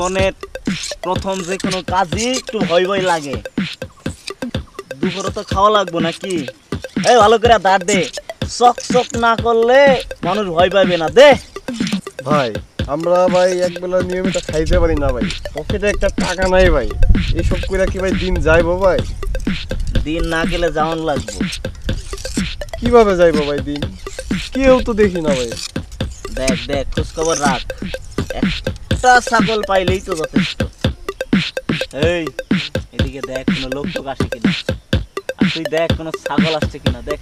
জীবনের প্রথম যে কোনো কাজই একটু ভয় ভয় লাগে। দুপুরে তো খাওয়া লাগবো নাকি? এই ভালো করে দাঁড় দে। চক চক না করলে মানুষ ভয় পাবে না দে। ভাই আমরা ভাই একবেলা নিয়মিত খাইতে পারি না ভাই। পকেটে একটা টাকা নাই ভাই। এইসব করে কি ভাই দিন যাইবো ভাই? দিন না গেলে যেমন লাগবো। কীভাবে যাইবো ভাই দিন? কেউ তো দেখি না ভাই। দেখ দেখ খোঁজ খবর রাখ। একটা ছাগল পাইলেই তো যথেষ্ট। এই এদিকে দেখ কোনো লোক টোক আসে কিনা। আর তুই দেখ কোনো ছাগল আসছে কিনা দেখ।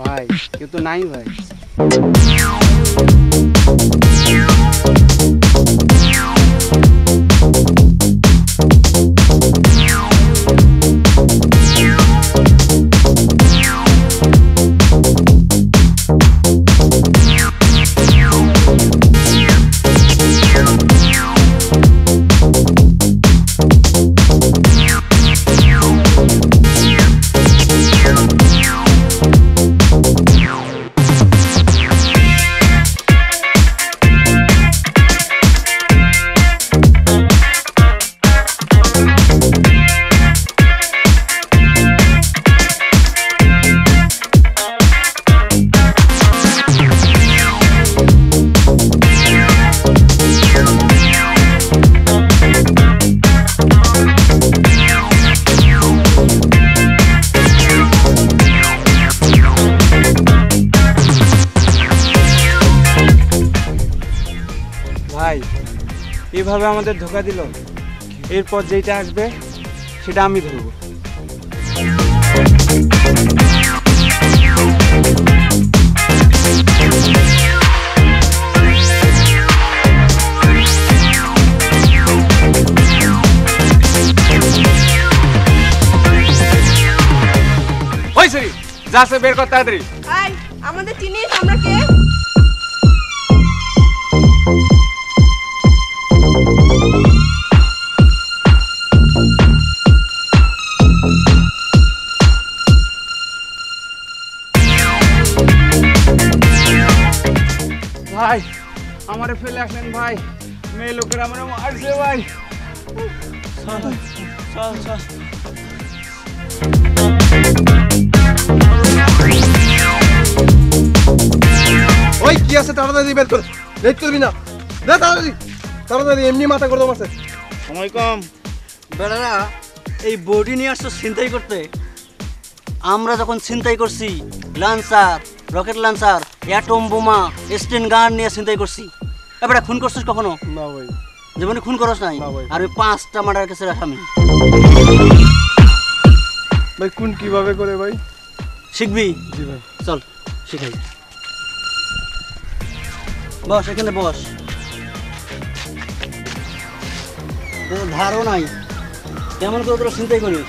ভাই কেউ তো নাই ভাই। ভাই এভাবে আমাদের ধোকা দিল। এরপর যেটা আসবে সেটা আমি ধরবো। ওই সরি যা বের কর তাড়াতাড়ি। আই আমাদের চিনিস আমরা কে? ভাই আমারে ফেলে আসেন ভাই। মেয়ে লোকের আমার মারছে ভাই। চল চল ওই কি আছে? তাড়াতাড়ি বের করে। লেট করবি না। দে তাড়াতাড়ি। তাড়াতাড়ি এমনি মাথা করে দেবো মাসে সময় কম। বেড়ারা এই বডি নিয়ে আসছো ছিনতাই করতে। আমরা যখন ছিনতাই করছি লান্সার রকেট লান্সার অ্যাটম বোমা স্টেন গান নিয়ে চিন্তাই করছি। এবারে খুন করছিস কখনো? না ভাই। জীবনে খুন করস নাই। আর ওই পাঁচটা মার্ডার কেসের আসামি ভাই কোন কীভাবে করে ভাই? শিখবি জি ভাই। চল শিখাই বস এখানে বস। নাই। কেমন করে তোরা চিন্তাই করিস?